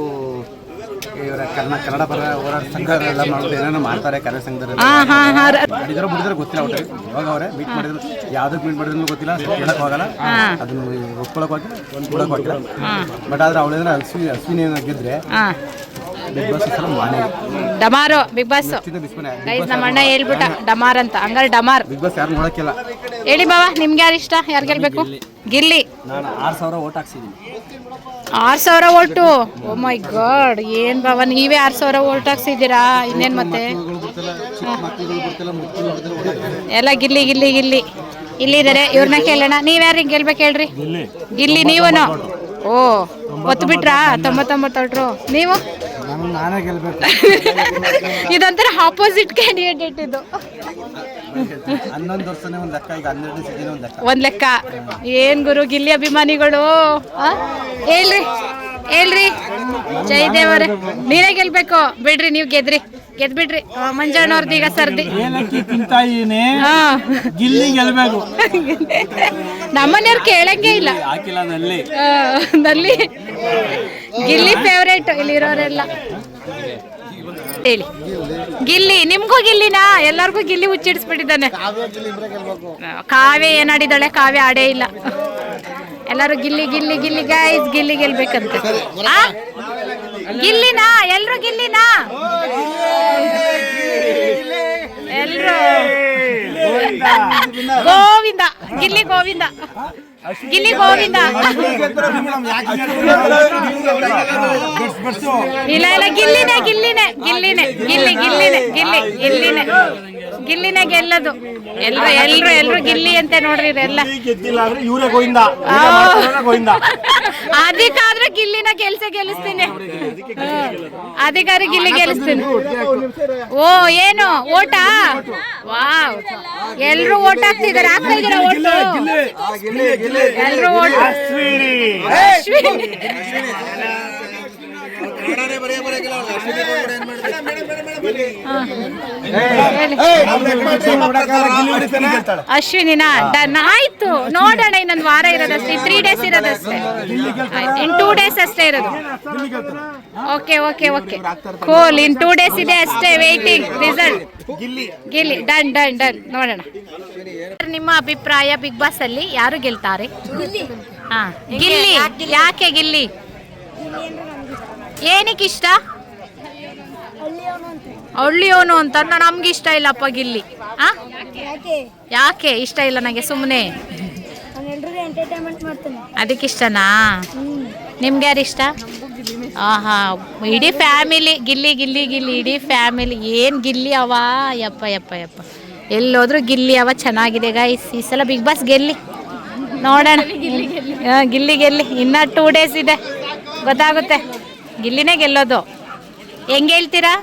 ಇವರ ಕನ್ನಡ ಕನ್ನಡ ಪರ ಹೋರಾಟ ಸಂಘ ಎಲ್ಲ ಮಾಡೋದು ಏನೇನೋ ಮಾಡ್ತಾರೆ ಕನ್ನಡ ಸಂಘದಲ್ಲಿ ಮಾಡಿದಾರೋ ಬಿಡಿದಾರೋ ಗೊತ್ತಿಲ್ಲ ಒಟ್ಟು ಇವಾಗ ಅವರೇ ಮೀಟ್ ಮಾಡಿದ್ರು. ಯಾವ್ದಕ್ಕೆ ಮೀಟ್ ಮಾಡಿದ್ರು ಗೊತ್ತಿಲ್ಲ. ಹೇಳಕ್ ಹೋಗಲ್ಲ ಅದನ್ನ ಒಪ್ಕೊಳಕ್ ಹೋಗಿಲ್ಲ ಕೊಡಕ್ ಹೋಗಿಲ್ಲ ಬಟ್ ಆದ್ರೆ ಅವಳೇನಾದ್ರೆ ಅಶ್ವಿನಿ ಅಶ್ವಿನಿ ಗೆದ್ರೆ ಡಮಾರು ಬಿಗ್ ಬಾಸ್. ಗೈಸ್ ನಮ್ಮ ಅಣ್ಣ ಹೇಳ್ಬಿಟ್ಟ ಡಮಾರ್ ಅಂತ. ಹಂಗಾರೆ ಡಮಾರ್. ಬಿಗ್ ಬಾಸ್ ಯಾರು ನೋಡಕ್ಕಿಲ್ಲ. ಹೇಳಿ ಬಾವ ನಿಮ್ಗೆ ಯಾರು ಇಷ್ಟ? ಯಾರು ಗೆಲ್ಬೇಕು? ಗಿಲ್ಲಿ. ನಾನು ಆರು ಸಾವಿರ ಓಟ್ ಹಾಕ್ಸಿದ್ದೀನಿ ಆರು ಸಾವಿರ ಓಟು ಓ ಮೈ ಗಾಡ್ ಏನ್ ಬಾವ ನೀವೇ ಆರು ಸಾವಿರ ಓಟ್ ಹಾಕ್ಸಿದ್ದೀರಾ? ಇನ್ನೇನ್ ಮತ್ತೆ? ಎಲ್ಲ ಗಿಲ್ಲಿ ಗಿಲ್ಲಿ ಗಿಲ್ಲಿ. ಇಲ್ಲಿದ್ದಾರೆ ಇವ್ರನ್ನ ಕೇಳೋಣ. ನೀವ್ ಯಾರಿಗೆ ಗೆಲ್ಬೇಕು ಹೇಳ್ರಿ? ಗಿಲ್ಲಿ. ನೀವನು? ಓ ಒತ್ತು ಬಿಟ್ರಾ? ತೊಂಬತ್ತೊಂಬತ್ತು ನೀವು? ನಾನೇ ಗೆಲ್ಬೇಕು. ಇದೊಂಥರ ಆಪೋಸಿಟ್ ಕ್ಯಾಂಡಿಡೇಟ್ ಇದು. ಹನ್ನೊಂದು ವರ್ಷನೇ ಒಂದು ಲೆಕ್ಕ ಈಗ ಹನ್ನೆರಡು ಸಿಟಿನೇ ಒಂದು ಲೆಕ್ಕ. ಒಂದ್ ಲೆಕ್ಕ. ಏನ್ ಗುರು ಗಿಲ್ಲಿ ಅಭಿಮಾನಿಗಳು? ಆ? ಹೇಳ್ರಿ. ಹೇಳ್ರಿ ಜಯದೇವರೇ ನೀರೇ ಗೆಲ್ಬೇಕು. ಬಿಡ್ರಿ ನೀವ್ ಗೆದ್ರಿ. ಗೆದ್ಬಿಡ್ರಿ. ಮಂಜಣ್ಣವ್ರದ್ದು ಈಗ ಸರ್ದಿ. ಏಲಕ್ಕಿ ತಿಂತಾ ಇದೀನಿ ಹಾ. ಗಿಲ್ಲಿ ಗೆಲ್ಬೇಕು. ನಮ್ಮನೆಯವ್ರು ಕೇಳಂಗೆ ಇಲ್ಲ. ಹಾಕಿಲ್ಲ ನಲ್ಲಿ. ಆ, ನಲ್ಲಿ. ಗಿಲ್ಲಿ ಫೇವ್ರೇಟ್ ಇಲ್ಲಿರೋರೆಲ್ಲ. ಹೇಳಿ. ಗಿಲ್ಲಿ ನಿಮ್ಗೂ ಗಿಲ್ಲಿನಾ? ಎಲ್ಲಾರ್ಗೂ ಗಿಲ್ಲಿ ಹುಚ್ಚಿಡಿಸ್ಬಿಟ್ಟಿದ್ದಾನೆ. ಕಾವ್ಯ ಏನಾಡಿದಾಳೆ ಕಾವ್ಯ ಆಡೇ ಇಲ್ಲ. ಎಲ್ಲರೂ ಗಿಲ್ಲಿ ಗಿಲ್ಲಿ ಗಿಲ್ಲಿ ಗಾಯ್ಸ್ ಗಿಲ್ಲಿ ಗೆಲ್ಬೇಕಂತ? ಗಿಲ್ಲಿನಾ? ಎಲ್ರು ಗಿಲ್ಲಿನಾ? ಎಲ್ರು? ಗೋವಿಂದ, ಗಿಲ್ಲಿ ಗೋವಿಂದ. ಗಿಲ್ಲಿ ಗೋವಿಂದ. ಇಲ್ಲ ಇಲ್ಲ, ಗಿಲ್ಲಿನೇ ಗಿಲ್ಲಿನೇ ಗಿಲ್ಲಿನೇ, ಗಿಲ್ಲಿ ಗಿಲ್ಲಿನೇ ಗಿಲ್ಲಿ, ಗಿಲ್ಲಿನೇ. ಗಿಲ್ಲಿನೇ ಗೆಲ್ಲದು ಎಲ್ರು ಎಲ್ರು ಎಲ್ರು ಗಿಲ್ಲಿ ಅಂತ ನೋಡ್ರಿ ಎಲ್ಲ ಗೆದ್ದಿಲ್ಲ ಅಂದ್ರೆ ಇವರೇ ಗೋಯಿಂದ ಗೋಯಿಂದ ಅದಕ್ಕಾದ್ರೆ ಗಿಲ್ಲಿನ ಗೆಲ್ಸ ಗೆಲ್ಲಿಸ್ತೀನಿ. ಅಧಿಕಾರಿ ಗಿಲ್ಲಿ ಗೆಲ್ಲಿಸ್ತೀನಿ. ಓ ಏನು? ಓಟ? ವಾವ್. ಎಲ್ರು ಓಟ್ ಹಾಕ್ತಿದಾರೆ ಹಾಕ್ತಾ ಇದೀರಾ ಓಟು? ಎಲ್ರು ಓಟ್. ಅಶ್ವಿನಿನ ಡನ್ ಆಯ್ತು. ನೋಡೋಣ ಇನ್ನೊಂದು ವಾರ ಇರೋದಷ್ಟೇ. ತ್ರೀ ಡೇಸ್ ಇರೋದಷ್ಟೇ. ಇನ್ ಟೂ ಡೇಸ್ ಅಷ್ಟೇ ಇರೋದು. ಓಕೆ ಓಕೆ ಓಕೆ ಕೋಲ್ ಇನ್ ಟೂ ಡೇಸ್ ಇದೆ ಅಷ್ಟೇ waiting result Gilli. Done done done ನೋಡೋಣ. ನಿಮ್ಮ ಅಭಿಪ್ರಾಯ ಬಿಗ್ ಬಾಸ್ ಅಲ್ಲಿ ಯಾರು ಗೆಲ್ತಾರೆ? ಹಾ. ಗಿಲ್ಲಿ. ಯಾಕೆ ಗಿಲ್ಲಿ? ಏನಕ್ಕೆ ಇಷ್ಟ? ಹಳ್ಳಿಯವನು ಅಂತ. ನಮ್ಗೆ ಇಷ್ಟ ಇಲ್ಲಪ್ಪ ಗಿಲ್ಲಿ. ಆ? ಯಾಕೆ? ಇಷ್ಟ ಇಲ್ಲ ನನಗೆ ಸುಮ್ಮನೆ ಅದಕ್ಕೆ ಇಷ್ಟನಾ? ನಿಮ್ಗೆ ಯಾರು ಇಷ್ಟ? ಆಹಾ ಇಡೀ ಫ್ಯಾಮಿಲಿ ಗಿಲ್ಲಿ ಗಿಲ್ಲಿ ಗಿಲ್ಲಿ ಇಡೀ ಫ್ಯಾಮಿಲಿ. ಏನು ಗಿಲ್ಲಿ ಅವ? ಯಪ್ಪ ಯಪ್ಪ ಯಪ್ಪ. ಎಲ್ಲೋದ್ರು ಗಿಲ್ಲಿ ಅವ ಚೆನ್ನಾಗಿದೆ ಗಾಯ್ಸ್ ಈ ಸಲ ಬಿಗ್ ಬಾಸ್ ಗೆಲ್ಲಿ. ನೋಡೋಣ. ಹಾ, ಗಿಲ್ಲಿ ಗೆಲ್ಲಿ. ಇನ್ನೂ ಟೂ ಡೇಸ್ ಇದೆ. ಗೊತ್ತಾಗುತ್ತೆ. ಗಿಲ್ಲಿನೇ ಗೆಲ್ಲೋದು. ಹೆಂಗೆ ಹೇಳ್ತೀರಾ?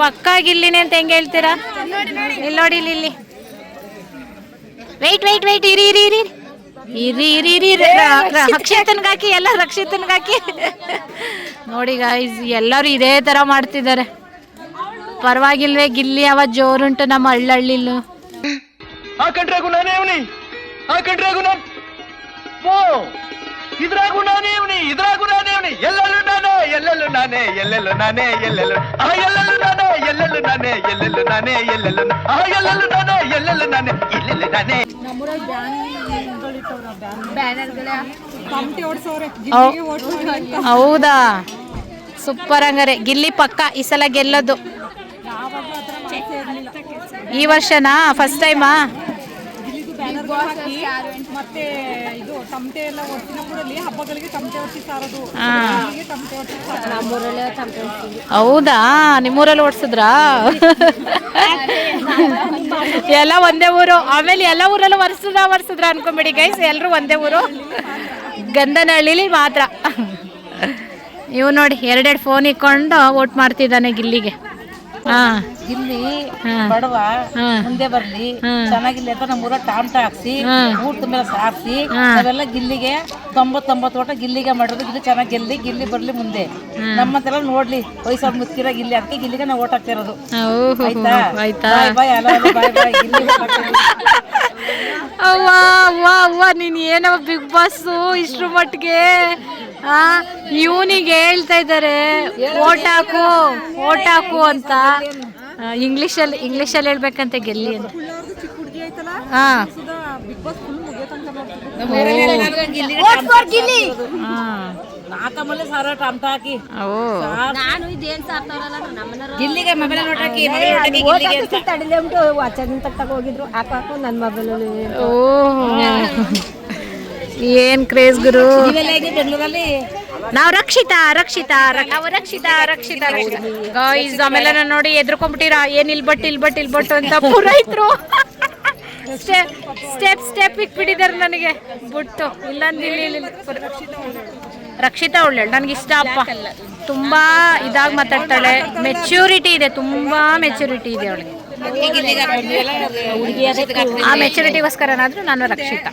ಪಕ್ಕಾ ಗಿಲ್ಲಿನೇ ಅಂತ ಹೆಂಗೆ ಹೇಳ್ತೀರಾ? ಇಲ್ಲಿ ನೋಡಿ, ಇಲ್ಲಿ ಇಲ್ಲಿ. ವೆಯ್ಟ್ ವೈಟ್ ವೆಯ್ಟ್ ಇರಿ ಇರಿ ಇರಿ. ಇರಿ ಇರಿ ಇರಿ ರಕ್ಷಿತನ್ಗಾಕಿ ಎಲ್ಲ ರಕ್ಷಿತನ್ಗಾಕಿ ನೋಡಿ ಗಾಯ್ಸ್ ಎಲ್ಲರೂ ಇದೇ ಥರ ಮಾಡ್ತಿದ್ದಾರೆ. ಪರವಾಗಿಲ್ವೇ, ಗಿಲ್ಲಿ ಅವ ಜೋರುಂಟು ನಮ್ಮ ಹಳ್ಳಹಳ್ಳಿಲು ಆ ಕಂಡ್ರಾಗು ನಾನೇ ಅವನಿ ಆ ಕಂಡ್ರಾಗು ನಾನು ಇದ್ರಾಗು ನಾನೇ ಇವನಿ ಇದ್ರಾಗು ನಾನೇ ಇವನಿ. ಎಲ್ಲೆಲ್ಲೂ ನಾನೇ ಎಲ್ಲೆಲ್ಲೂ ನಾನೇ ಎಲ್ಲೆಲ್ಲೂ ನಾನೇ ಎಲ್ಲೆಲ್ಲೂ ಆ ಎಲ್ಲೆಲ್ಲೂ ನಾನೇ ಎಲ್ಲೆಲ್ಲೂ ನಾನೇ ಎಲ್ಲೆಲ್ಲೂ ನಾನೇ ಎಲ್ಲೆಲ್ಲೂ ಆ ಎಲ್ಲೆಲ್ಲೂ ನಾನೇ ಎಲ್ಲೆಲ್ಲೂ ನಾನೇ ಎಲ್ಲೆಲ್ಲೂ ನಾನೇ. ಹೌದಾ? ಸೂಪರ್ ಹಂಗಾರೆ. ಗಿಲ್ಲಿ ಪಕ್ಕ ಈ ಸಲ ಗೆಲ್ಲೋದು. ಈ ವರ್ಷನಾ? ಫಸ್ಟ್ ಟೈಮಾ ಮತ್ತೆ ತಮಟೆ ಎಲ್ಲ ಹೊತ್ತಿನಪ್ಪರಲ್ಲಿ ಹಬ್ಬಗಳಿಗೆ ತಮಟೆ ಹೊತ್ತಿ ಸಾರೋದು. ಹಾ. ತಮಟೆ ಹೊತ್ತಿ ಹೌದಾ? ನಿಮ್ಮೂರಲ್ಲಿ ಓಡಿಸಿದ್ರಾ ಎಲ್ಲ ಒಂದೇ ಊರು. ಆಮೇಲೆ ಎಲ್ಲ ಊರಲ್ಲೂ ಒರೆಸಿದ್ರ ಒರೆಸಿದ್ರ ಅನ್ಕೊಂಬಿಡಿ ಗೈಸ್ ಎಲ್ಲರೂ ಒಂದೇ ಊರು. ಗಂಧನಹಳ್ಳಿಲಿ ಮಾತ್ರ. ಇವು ನೋಡಿ ಎರಡೆರಡು ಫೋನ್ ಇಕ್ಕೊಂಡು ಓಟ್ ಮಾಡ್ತಿದ್ದಾನೆ ಗಿಲ್ಲಿಗೆ. ಹಾ. ಗಿಲ್ಲಿ ಬಡವಾ ಮುಂದೆ ಬರ್ಲಿ. ಚೆನ್ನಾಗಿಲ್ಲ ಅಂತ ನಮ್ಮೂರ ಟಾಮ್ಟ ಹಾಕ್ಸಿ. ಊಟದ ಮೇಲೆ ಸಾರ್ಸಿ ಅವೆಲ್ಲ ಗಿಲ್ಲಿಗೆ ತೊಂಬತ್ತೊಂಬತ್ತು ಓಟ ಗಿಲ್ಲಿಗೆ ಮಾಡೋದು ಗಿಲ್ಲಿ ಚೆನ್ನಾಗಿ ಗೆಲ್ಲಿ ಗಿಲ್ಲಿ ಬರ್ಲಿ ಮುಂದೆ. ನಮ್ಮಂತೆಲ್ಲ ನೋಡ್ಲಿ ವಯಸ್ಸಾದ ಮುತ್ಕಿರ ಗಿಲ್ಲಿ ಅದಕ್ಕೆ ಗಿಲ್ಲಿಗೆ ನಾವು ಓಟ್ ಹಾಕ್ತಿರೋದು. ಆಯ್ತಾ? ಬಾಯ್ ಬಾಯ್ ಅಲ್ಲ ಬಾಯ್ ಬಾಯ್. ಗಿಲ್ಲಿ. ಅವ್ವ ಅವ್ವ ಅವ್ವ ನೀನ್ ಏನವ ಬಿಗ್ ಬಾಸು ಇಷ್ಟ್ರ ಮಟ್ಟಿಗೆ ಆ? ಇವನಿಗೆ ಹೇಳ್ತಾ ಇದ್ದಾರೆ ಓಟ್ ಹಾಕು ಓಟ್ ಹಾಕು ಅಂತ. ಇಂಗ್ಲಿಷ್ ಅಲ್ಲಿ ಹೇಳಬೇಕಂತೆ ಗೆಲ್ಲಿ ಅಂತ. ಹಾ ಹಾ ನಾಲ್ಕಮ್ಮಲ್ಲಿ ಸಾರ ಟಾಮ್ಟ ಹಾಕಿ. ಓ. ಗಿಲ್ಲಿಗೆ ಮೊಬೈಲ್ ನೋಟ್ ಇಲ್ಲಿಗೆ ಮೊಬೈಲ್ ಅಂತ. ತಡಿಲೆ ಉಂಟು ವಾಚನ್ ತಕ್ಕ ಹೋಗಿದ್ರು ಹಾಕು ಹಾಕು ನನ್ನ ಮೊಬೈಲಲ್ಲಿ ಓ ಏನ್ ಕ್ರೇಜ್ ಗುರು. ಬೆಂಗಳೂರಲ್ಲಿ? ನಾವು ರಕ್ಷಿತಾ ರಕ್ಷಿತಾ ನಾವು ರಕ್ಷಿತಾ ರಕ್ಷಿತಾ ಗಾಯ್ಸ್ ಆಮೇಲೆ ನಾನು ನೋಡಿ ಎದ್ರಕೊಂಡ್ಬಿಟ್ಟಿರಾ ಏನ್ ಇಲ್ಬಟ್ ಇಲ್ಬಟ್ ಇಲ್ಬಟ್ ಅಂತ ಪೂರೈತ್ರು ಸ್ಟೆಪ್ ಸ್ಟೆಪ್ ಸ್ಟೆಪ್ ಇಕ್ಬಿಟ್ಟಿದ್ದಾರೆ ನನಗೆ. ಬಿಟ್ಟು. ಇಲ್ಲ ಇಲ್ಲಿ ಇಲ್ಲಿ. ಪುರ- ರಕ್ಷಿತಾ ಒಳ್ಳೆ ನನಗೆ ಇಷ್ಟ ಅಪ್ಪ ತುಂಬಾ ಇದಾಗಿ ಮಾತಾಡ್ತಾಳೆ. ಮೆಚ್ಯೂರಿಟಿ ಇದೆ. ತುಂಬಾ ಮೆಚ್ಯೂರಿಟಿ ಇದೆ ಅವಳಿಗೆ. ಆ ಮೆಚುರಿಟಿಗೋಸ್ಕರನಾದ್ರೂ ನಾನು ರಕ್ಷಿತ.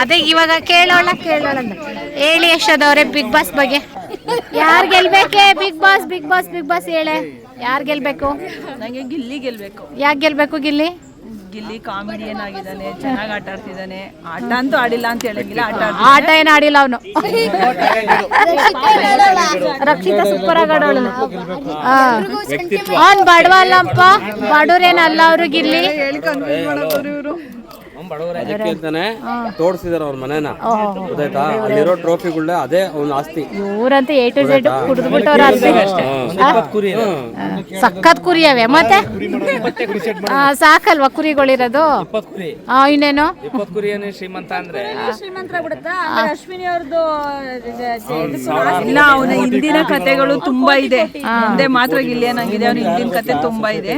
ಅದೇ ಇವಾಗ ಕೇಳೋಣ ಕೇಳೋಣ. ಹೇಳಿ ಯಶೋದವ್ರೆ ಬಿಗ್ ಬಾಸ್ ಬಗ್ಗೆ. ಯಾರ್ ಗೆಲ್ಬೇಕೆ? Bigg Boss Bigg Boss Bigg Boss ಹೇಳೆ. ಯಾರು ಗೆಲ್ಬೇಕು? ನನಗೆ ಗಿಲ್ಲಿ ಗೆಲ್ಬೇಕು. ಯಾಕೆ ಗೆಲ್ಬೇಕು ಗಿಲ್ಲಿ? ಗಿಲ್ಲಿ ಕಾಮಿಡಿಯನ್ ಆಗಿದ್ದಾನೆ ಚೆನ್ನಾಗಿ ಆಟ ಆಡ್ತಿದ್ದಾನೆ. ಆಟ ಅಂತೂ ಆಡಿಲ್ಲ ಅಂತ ಹೇಳಂಗಿಲ್ಲ ಆಟ ಆಟ ಏನ್ ಆಡಿಲ್ಲ ಅವನು. ರಕ್ಷಿತ ಸೂಪರ್ ಆಗಾಡೋಳು ಆಡೋಳು. ಅವ್ನ್ ಬಡವ ಅಲ್ಲಪ್ಪ ಬಡವ್ರೇನಲ್ಲ ಅವರು ಗಿಲ್ಲಿ. ಅದಕ್ಕೆ ಅಂತಾನೆ ತೋಡ್ಸಿದಾರೆ ಅವ್ರ ಮನೆನ. ಗೊತ್ತಾಯ್ತಾ? ಅಲ್ಲಿರೋ ಟ್ರೋಫಿಗಳೇ ಅದೇ ಅವ್ನ ಆಸ್ತಿ. ಊರಂತೂ ಎ ಟು ಜೆಡ್ ಕುಡಿದ್ಬಿಟ್ಟವ್ರ ಸಖತ್ ಕುರಿ ಅವೆ ಮತ್ತೆ? ಆ, ಸಾಕಲ್ವಾ ಕುರಿಗಳಿರೋದು? ಆ, ಇನ್ನೇನು? ಇಪ್ಪತ್ತು ಕುರಿ ಏನೇ ಶ್ರೀಮಂತ ಅಂದ್ರೆ. ಅಶ್ವಿನಿ ಅವ್ರದ್ದು ಇಲ್ಲ ಅವನ ಹಿಂದಿನ ಕತೆಗಳು ತುಂಬಾ ಇದೆ. ಮುಂದೆ ಮಾತ್ರ ಗಿಲ್ಲಿಯನಾಗಿದೆ ಅವ್ನ ಹಿಂದಿನ ಕತೆ ತುಂಬಾ ಇದೆ.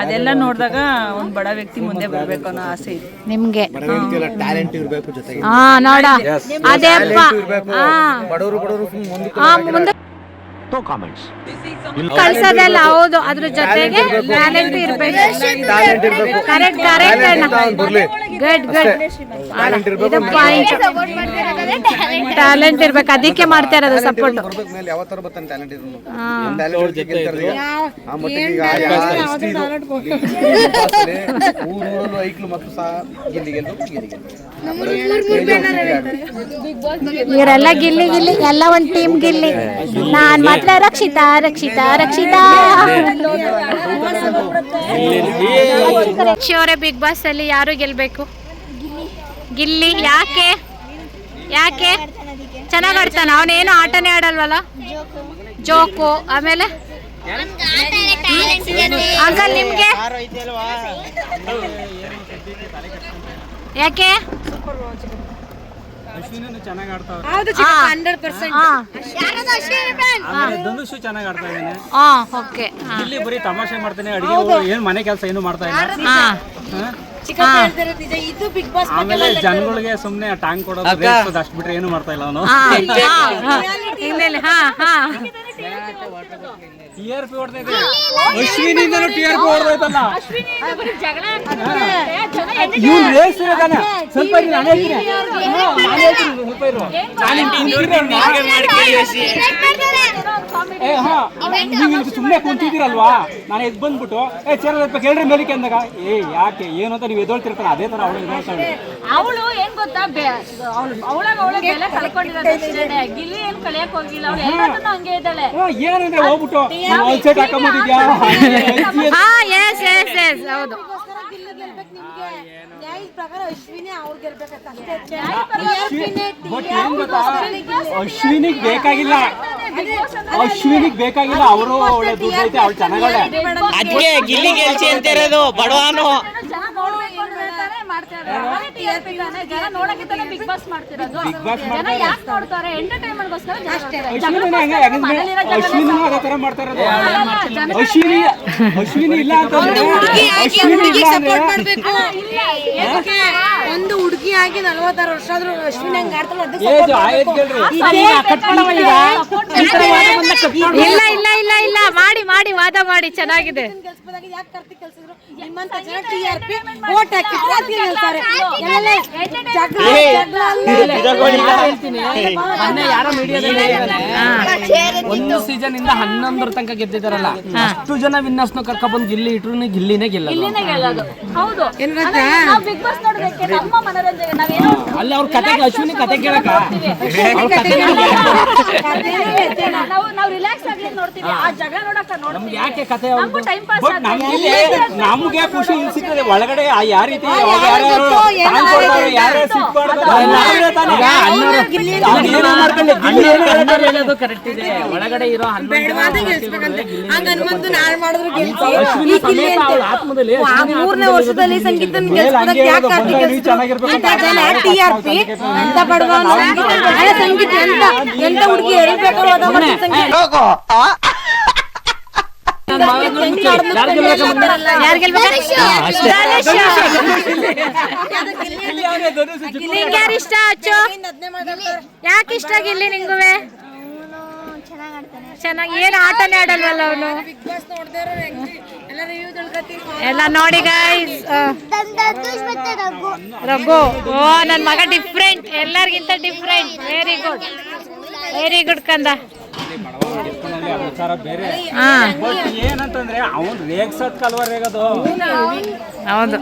ಅದೆಲ್ಲ ನೋಡಿದಾಗ ಒಂದ್ ಬಡ ವ್ಯಕ್ತಿ ಮುಂದೆ ಬರ್ಬೇಕು ಅನ್ನೋ ಆಸೆ ಇದೆ. ನಿಮ್ಗೆ ಟ್ಯಾಲೆಂಟ್ ಇರಬೇಕು ಜೊತೆಗೆ. ಹಾ ನೋಡ. ಅದೇ ಅಪ್ಪ. ಹಾ. ಬಡವರು ಬಡವರು ಮುಂದೆ ಆ, ಮುಂದೆ. ಕಳ್ಸೋದಲ್ಲ ಹೌದು. ಅದ್ರ ಜೊತೆಗೆ ಟ್ಯಾಲೆಂಟ್ ಇರ್ಬೇಕು. ಕರೆಕ್ಟ್ ಕರೆಕ್ಟ್ ಅಣ್ಣ. ಗುಡ್ ಗಡ್ ಇದು ಪಾಯಿಂಟ್ ಸಪೋರ್ಟ್ ಮಾಡ್ತಿರೋದಂದ್ರೆ ಟ್ಯಾಲೆಂಟ್ ಟ್ಯಾಲೆಂಟ್ ಇರ್ಬೇಕು ಅದಕ್ಕೆ ಮಾಡ್ತಾ ಇರೋದು ಸಪೋರ್ಟ್ ಇವರೆಲ್ಲ ಗಿಲ್ಲಿ ಗಿಲ್ಲಿ ಎಲ್ಲ ಒಂದ್ ಟೀಮ್ ಗಿಲ್ಲಿ ನಾನ್ ಮಾತ್ರ ರಕ್ಷಿತಾ ರಕ್ಷಿತಾ ರಕ್ಷಿತಾ ಅವರೇ ಬಿಗ್ ಬಾಸ್ ಅಲ್ಲಿ ಯಾರು ಗೆಲ್ಬೇಕು ಗಿಲ್ಲಿ ಯಾಕೆ? ಯಾಕೆ? ಚೆನ್ನಾಗ್ ಆಡ್ತಾನ ಅವನೇನು ಆಟನೇ ಆಡಲ್ವಲ್ಲ? ಜೋಕು ಆಮೇಲೆ? ಅಂಕಲ್ ನಿಮ್ಗೆ? ಯಾಕೆ? ಓಕೆ. ಇಲ್ಲಿ ಬರೀ ತಮಾಷೆ ಮಾಡ್ತಾನೆ ಅಡಿಗೆ ಏನು ಮನೆ ಕೆಲಸ ಏನು ಮಾಡ್ತಾ ಇಲ್ಲ. ಹಾ ಆಮೇಲೆ ಜನಗಳಿಗೆ ಸುಮ್ನೆ ಟಾಂಗ್ ಕೊಡೋದು ರೇಗ್ಸೋದು ಅಷ್ಟ್ ಬಿಟ್ರೆ ಏನು ಮಾಡ್ತಾ ಇಲ್ಲ ಅವನು. ಹಾ ಹಾ ಹಾ. ಹಾ ಟಿ ಆರ್ ಪಿ ಹೊಡ್ತಾ ಇದೆ ಅಶ್ವಿನಿಂದನೂ ಟಿ ಆರ್ ಪಿ ಹೊಡೆದೈತಲ್ಲ ಇವ್ನು ರೇಸ್ ಇರೋದಾನೆ. ಸ್ವಲ್ಪ ಇರು, ನಾನೇ ಹೇಳ್ತೀನಿ. ಹ್ಞೂ, ನಾನೇ ಹೇಳ್ತೀನಿ, ಸ್ವಲ್ಪ ಇರು. ನಾನು ಏ ಹಾ. ನೀವು ಇಲ್ಲಿ ಸುಮ್ಮನೆ ಕುಂತಿದ್ದೀರಲ್ವಾ? ನಾನು ಎದ್ದು ಬಂದ್ಬಿಟ್ಟು ಏ ಚೇರ್ ಕೇಳ್ರಿ ಮೇಲಿಕೆ ಅಂದಾಗ ಏ ಯಾಕೆ ಏನು ಅಂತ ನೀವು ಎದ್ದೊಳ್ತಿರ್ತಾನೆ ಅದೇ ತರ ಅವಳು ಅವಳು ಏನ್ ಗೊತ್ತಾ? ಅವಳಾಗ ಅವಳ ಬೆಲೆ ಕಳ್ಕೊಂಡಿರೋದು ಗಿಲ್ಲಿ ಏನ್ ಕಳಿಯಕ್ ಹೋಗಿಲ್ಲ. ಅವಳು ಎಲ್ಲದನ್ನು ಹಂಗೆ ಇದ್ದಾಳೆ. ಹ್ಞೂ, ಏನಂದ್ರೆ ಹೋಗ್ಬಿಟ್ಟು ಒಂದು ಸೆಟ್ ಹಾಕೊಂಬಂದಿದ್ಯಾ ಹಾ ಎಸ್ ಎಸ್ ಎಸ್ ಹೌದು. ಬಟ್ ಏನ್ ಗೊತ್ತಾ ಅಶ್ವಿನಿಗ್ ಬೇಕಾಗಿಲ್ಲ ಅಶ್ವಿನಿಗ್ ಬೇಕಾಗಿಲ್ಲ ಅವರು ಒಳ್ಳೆ ದುಡ್ಡು ಐತೆ ಅವ್ಳು ಚೆನ್ನಾಗಳೆ ಅದಕ್ಕೆ ಗಿಲ್ಲಿ ಗೆಲ್ಸಿ ಅಂತ ಇರೋದು ಬಡವಾನು ಜನ ಜನ ನೋಡಕ್ಕೆ ತಾನೇ ಬಿಗ್ ಬಾಸ್ ಮಾಡ್ತಿರೋದು. ಜನ ಯಾಕೆ ನೋಡ್ತಾರೆ? ಎಂಟರ್ಟೈನ್ಮೆಂಟ್ ಗೋಸ್ಕರ ಜನ ನೋಡ್ತಾರೆ. ಹೆಂಗೆ? ಅದೇ. ಅಶ್ವಿನಿ ಅಶ್ವಿನಿ ಇಲ್ಲ ಅಂತಂದ್ರೆ ಅಶ್ವಿನಿ ಇಲ್ಲ ಅಂದ್ರೆ ಒಂದು ಹುಡುಗಿ ಆಗಿ ನಲವತ್ತಾರು ವರ್ಷ ಆದ್ರೂ ಅಶ್ವಿನ್ ಹಂಗ ಆಡ್ತಾಳೆ ಏಜ್ ಆಯ್ತು ಕೇಳ್ರಿ ಇಲ್ಲ ಇಲ್ಲ ಇಲ್ಲ ಇಲ್ಲ ಮಾಡಿ ಮಾಡಿ ವಾದ ಮಾಡಿ. ಚೆನ್ನಾಗಿದೆ. ಯಾಕೆ ಕರ್ತಿ ಕೆಲ್ಸಿದ್ರು ನಿಮ್ಮಂತ ಜನ ಟಿ ಆರ್ ಪಿ ಓಟ್ ಹಾಕಿದ್ರೆ ಅದಕ್ಕೆ ಗೆಲ್ತಾರೆ ಒಂದು ಸೀಸನ್ ಇಂದ ಹನ್ನೊಂದರ ತನಕ ಗೆದ್ದಿದಾರಲ್ಲ ಅಷ್ಟು ಜನ ವಿನ್ನರ್ಸ್ ಕರ್ಕೊಂಡ್ ಬಂದು ಗಿಲ್ಲಿ ಇಟ್ರು ಗಿಲ್ಲಿನೇ ಗೆಲ್ಲೋದು. ಹೌದು. ನಾವು ಬಿಗ್ ಬಾಸ್ ನೋಡೋದಕ್ಕೆ ನಮ್ಮ ಮನರಂಜನೆ ನಾವೇನೋ ಅಲ್ಲಿ ಅವ್ರ ಕತೆ ಅಶ್ವಿನಿ ಕತೆ ಕೇಳಕ ನಾವು ನಾವು ರಿಲ್ಯಾಕ್ಸ್ ಆಗಿ ನೋಡ್ತೀವಿ? ಆ ಜಗಳ ನೋಡಕ್ಕ ನೋಡ್ತೀವಿ. ಯಾಕೆ ಕತೆ ನಮಗೂ ಟೈಮ್ ಪಾಸ್ ಬಟ್ ನಮ್ಗೆ ನಮ್ಗೆ ಖುಷಿ ಸಿಗ್ತದೆ ಒಳಗಡೆ ಆ ಯಾವ ರೀತಿ ಕರೆಕ್ಟ್ ಇದೆ ಒಳಗಡೆ ಇರೋ ಮೂರನೇ ವರ್ಷದಲ್ಲಿ ಸಂಗೀತ ಸಂಗೀತ ಎಂತ ಹುಡುಗಿ ಹೇಳ್ಬೇಕು ನಿಂಗೆ ಯಾರು ಇಷ್ಟ ಅಚ್ಚು? ಯಾಕೆ ಇಷ್ಟ ನಿಂಗುವೆ? ಚೆನ್ನಾಗ್ ಏನ್ ಆಟನೇ ಆಡಲ್ವಲ್ಲ ಅವನು? ಎಲ್ಲ ರಿವ್ಯೂ ತಿಳ್ಕೊತೀನಿ ಎಲ್ಲ ನೋಡಿ ಗೈಸ್ ರಘು. ಓ ನನ್ನ ಮಗ ಡಿಫ್ರೆಂಟ್ ಎಲ್ಲರಿಗಿಂತ different very good very good ಕಂದ. ಆ ವಿಚಾರ ಬೇರೆ. ಹಾ. ಬಟ್ ಏನಂತಂದ್ರೆ ಅವ್ನ್ ರೇಗ್ಸೋದ್ ಕಲ್ವ ರೇಗೋದು ಹೌದು.